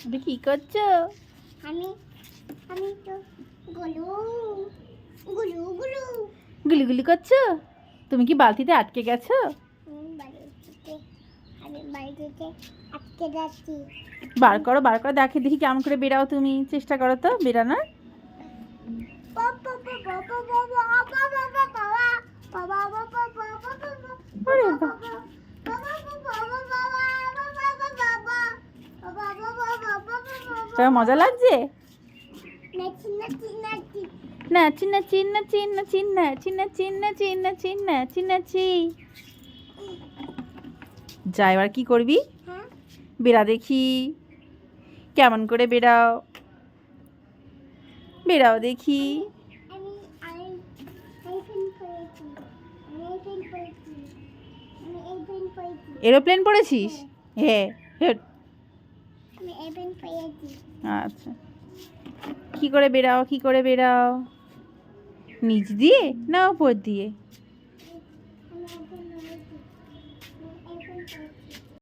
তুমি কি করছ আমি আমি তো গুলু গুলু গুলু গুলি গুলি করছ তুমি কি বালতিতে আটকে গেছো বার করো বার করো দেখে দেখি কেমন করে বেড়াও তুমি চেষ্টা করো তো বেরানোর তোমার মজা লাগছে? না চিন্ন চিন্ন চিন্ন চিন্ন চিন্ন চিন্ন চিন্ন চিন্ন চিন্ন চি যা এবার কি করবি? বেড়া দেখি। কেমন করে বেরাও বেরাও দেখি। এরোপ্লেন পড়েছিস? হ্যাঁ। আচ্ছা। কি করে বেরাও কি করে বেরাও? নিচ দিয়ে না উপর দিয়ে?